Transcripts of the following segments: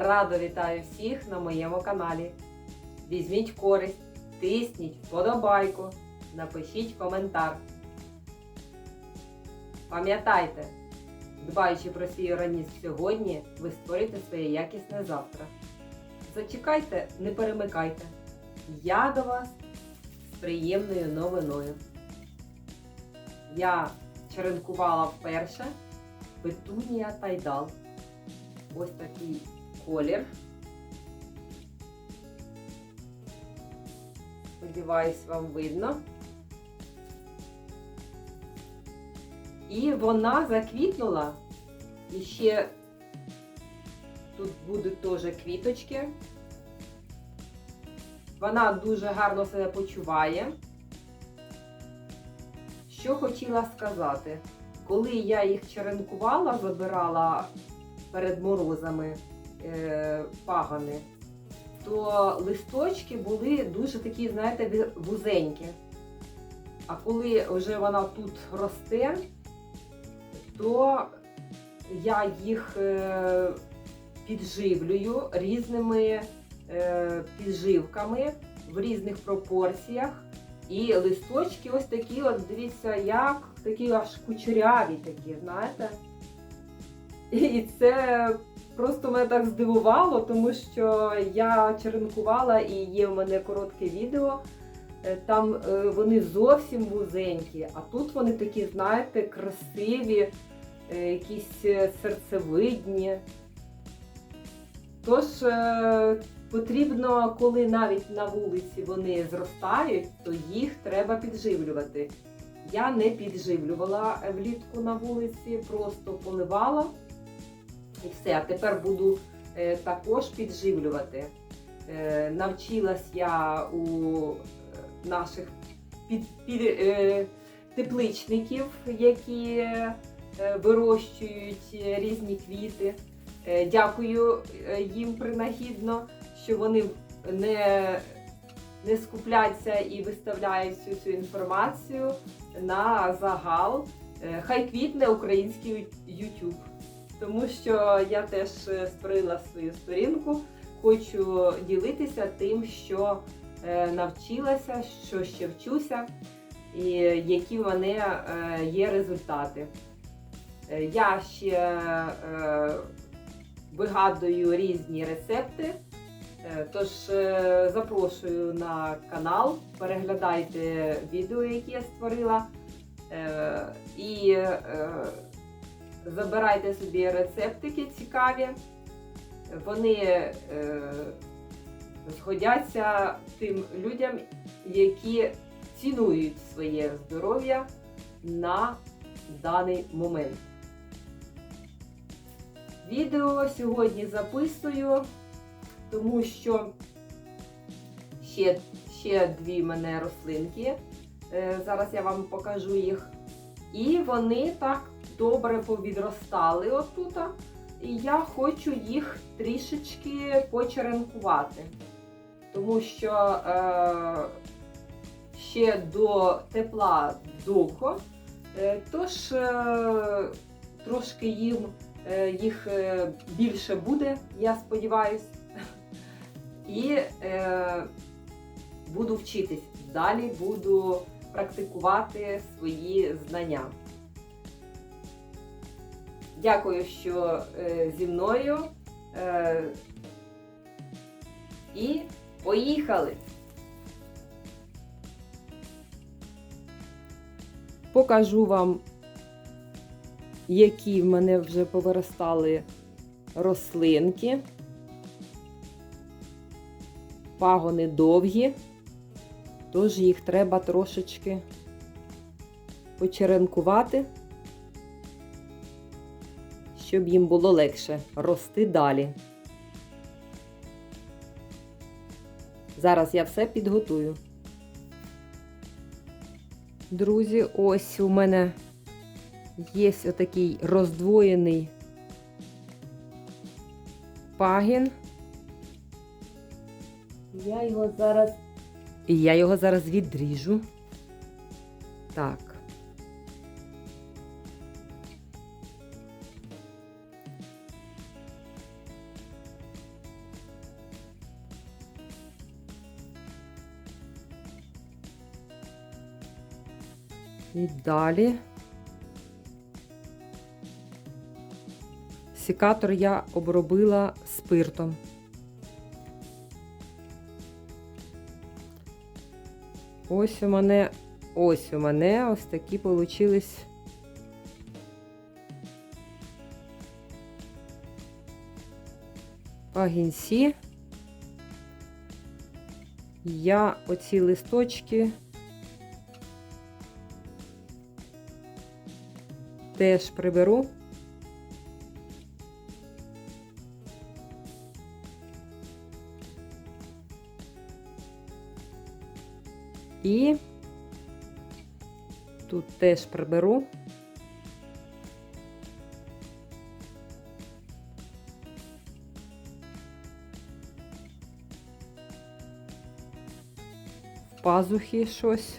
Радо вітаю всіх на моєму каналі. Візьміть користь, тисніть вподобайку, напишіть коментар. Пам'ятайте, дбаючи про свій організм сьогодні, ви створите своє якісне завтра. Зачекайте, не перемикайте. Я до вас з приємною новиною. Я черенкувала вперше петунія тайдал. Ось такий колір. Сподіваюсь, вам видно. І вона заквітнула. І ще тут будуть теж квіточки. Вона дуже гарно себе почуває. Що хотіла сказати, коли я їх черенкувала, забирала перед морозами е, пагани, то листочки були дуже такі, знаєте, вузенькі. А коли вже вона тут росте, то я їх е, підживлюю різними е, підживками в різних пропорціях. І листочки ось такі, от дивіться, як такі аж кучеряві такі, знаєте. І це просто мене так здивувало, тому що я черенкувала і є в мене коротке відео. Е, Там е, вони зовсім вузенькі, а тут вони такі, знаєте, красиві, е, якісь серцевидні. Тож потрібно, коли навіть на вулиці вони зростають, то їх треба підживлювати. Я не підживлювала влітку на вулиці, просто поливала і все. А тепер буду е, також підживлювати. Е, навчилась я у е, наших під, під, е, тепличників, які вирощують різні квіти. Дякую їм принагідно, що вони не, не скупляться і виставляють всю цю інформацію на загал. Хай квітне український YouTube. Тому що я теж е, створила свою сторінку, хочу ділитися тим, що е, навчилася, що ще вчуся, і які в мене е, є результати. Я ще вигадую різні рецепти. Тож запрошую на канал, переглядайте відео, які я створила. І забирайте собі рецептики цікаві. Вони е, згодяться тим людям, які цінують своє здоров'я на даний момент. Відео сьогодні записую, тому що ще, ще дві мене рослинки. Е, Зараз я вам покажу їх. І вони так добре повідростали отут. І я хочу їх трішечки почеренкувати. Тому що е, ще до тепла довго. Е, тож е, трошки їм е, їх е, більше буде, я сподіваюся. І е, буду вчитись. Далі буду практикувати свої знання. Дякую, що е, зі мною. Е, і поїхали! Покажу вам, які в мене вже повиростали рослинки. Пагони довгі, тож їх треба трошечки почеренкувати щоб їм було легше рости далі. Зараз я все підготую. Друзі, ось у мене є отакий роздвоєний пагін. Я його зараз. І я його зараз відріжу. Так. І далі. Сікатор я обробила спиртом. Ось у мене, ось у мене ось такі получились. Пагінці. Я оці листочки теж приберу. І тут теж приберу. Пазухи щось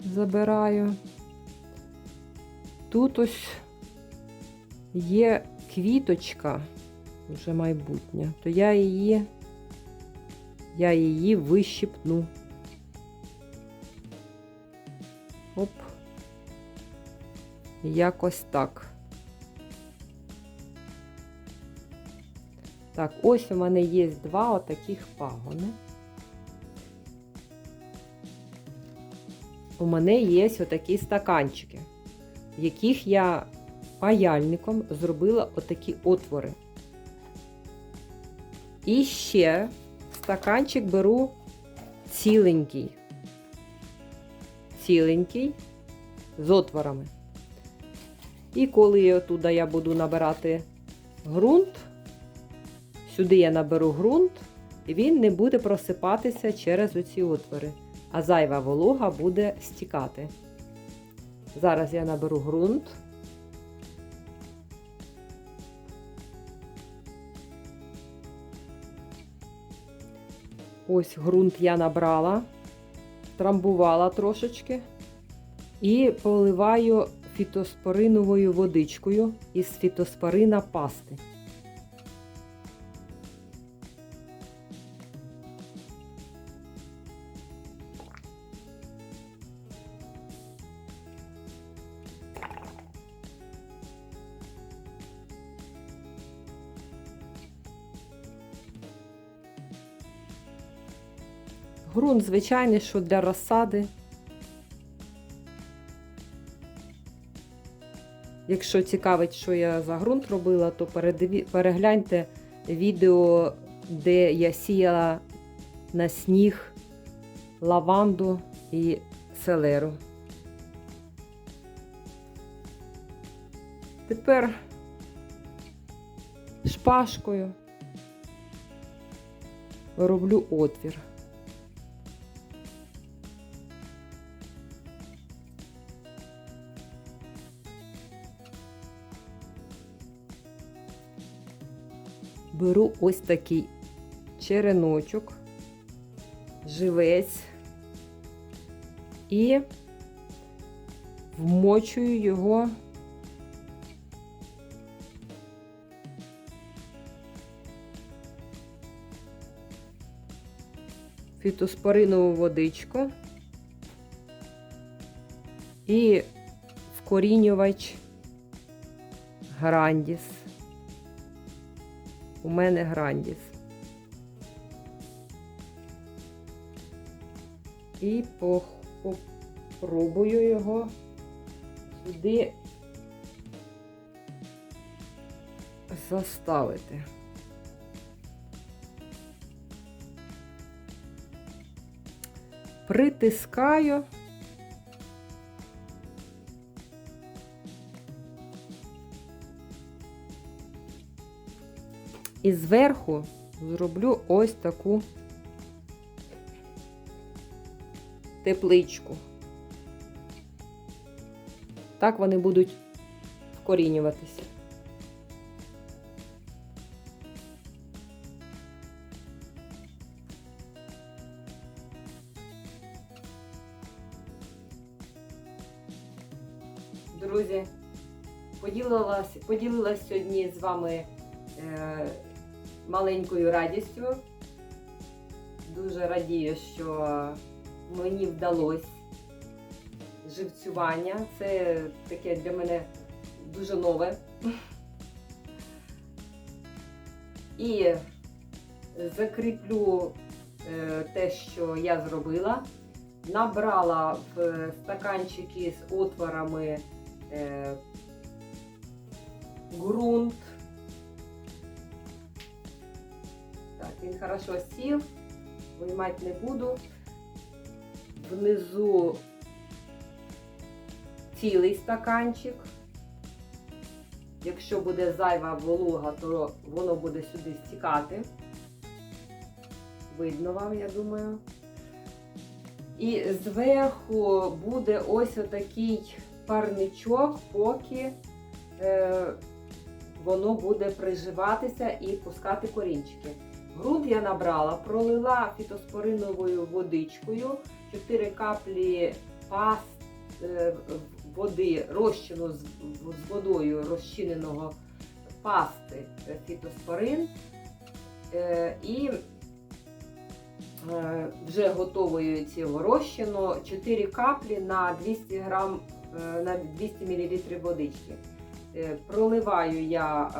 забираю. Тут ось є квіточка, вже майбутня, то я її, я її вищипну. Оп. Якось так. Так, ось у мене є два отаких пагони. У мене є отакі стаканчики, в яких я паяльником зробила отакі отвори. І ще стаканчик беру ціленький ціленький з отворами. І коли отуда я буду набирати ґрунт, сюди я наберу ґрунт, і він не буде просипатися через оці отвори, а зайва волога буде стікати. Зараз я наберу ґрунт. Ось ґрунт я набрала трамбувала трошечки і поливаю фітоспориновою водичкою із фітоспорина пасти. Грунт звичайний, що для розсади. Якщо цікавить, що я за ґрунт робила, то перегляньте відео, де я сіяла на сніг лаванду і селеру. Тепер шпажкою роблю отвір. Беру ось такий череночок, живець і вмочую його фітоспоринову водичку і вкорінювач грандіс. У мене грандіс. І попробую його сюди заставити. Притискаю. І зверху зроблю ось таку тепличку. Так вони будуть вкорінюватися. Друзі, поділилась, поділилась сьогодні з вами е, маленькою радістю. Дуже радію, що мені вдалося живцювання. Це таке для мене дуже нове. І закріплю е, те, що я зробила. Набрала в стаканчики з отворами е, ґрунт. Він хорошо сів, виймати не буду. Внизу цілий стаканчик. Якщо буде зайва волога, то воно буде сюди стікати. Видно вам, я думаю. І зверху буде ось отакий парничок, поки е, воно буде приживатися і пускати корінчики. Грунт я набрала, пролила фітоспориновою водичкою, 4 каплі паст е, води, розчину з, водою розчиненого пасти е, фітоспорин. Е, і вже готовою цього розчину 4 каплі на 200 грам, на 200 мл водички. Проливаю я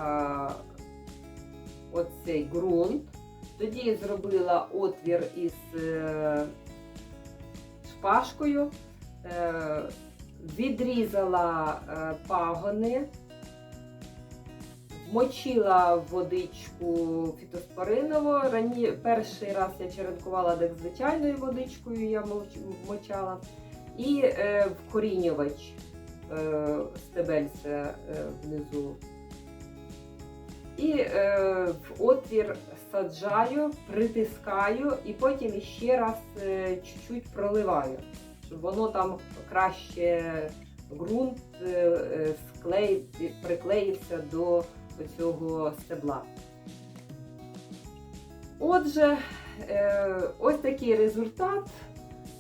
оцей ґрунт. Тоді зробила отвір із е, шпажкою, е, відрізала е, пагони, вмочила водичку фітоспоринову. Рані, перший раз я черенкувала так звичайною водичкою, я вмочала. І вкорінювач стебельце е, внизу. І е, в отвір саджаю, притискаю і потім ще раз е, чуть-чуть проливаю, щоб воно там краще ґрунт е, е, склеїв, приклеївся до цього стебла. Отже, е, ось такий результат.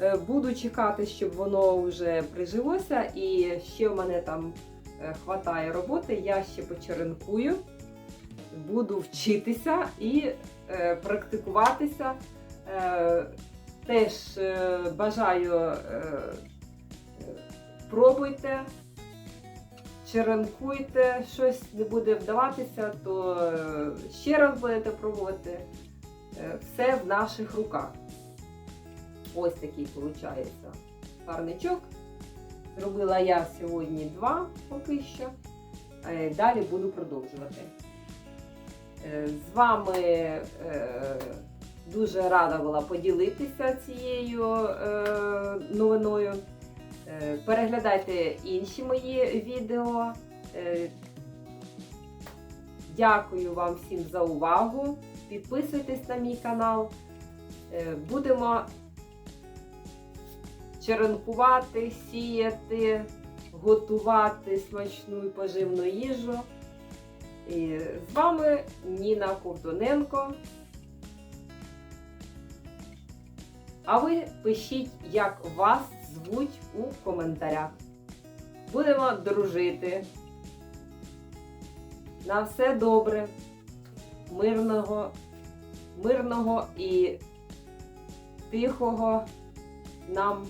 Е, Буду чекати, щоб воно вже прижилося, і ще в мене там е, хватає роботи, я ще почеренкую буду вчитися і е, практикуватися. Е, теж е, бажаю е, пробуйте, черенкуйте, щось не буде вдаватися, то е, ще раз будете пробувати. Е, все в наших руках. Ось такий виходить парничок. Зробила я сьогодні два поки що. Е, Далі буду продовжувати. Е, З вами е, дуже рада була поділитися цією е, новиною. Переглядайте інші мої відео. Дякую вам всім за увагу. Підписуйтесь на мій канал. Будемо черенкувати, сіяти, готувати смачну і поживну їжу. І з вами Ніна Ковтуненко. А ви пишіть, як вас звуть у коментарях. Будемо дружити. На все добре, мирного, мирного і тихого нам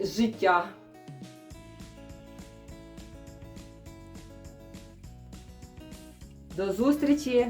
життя. До зустрічі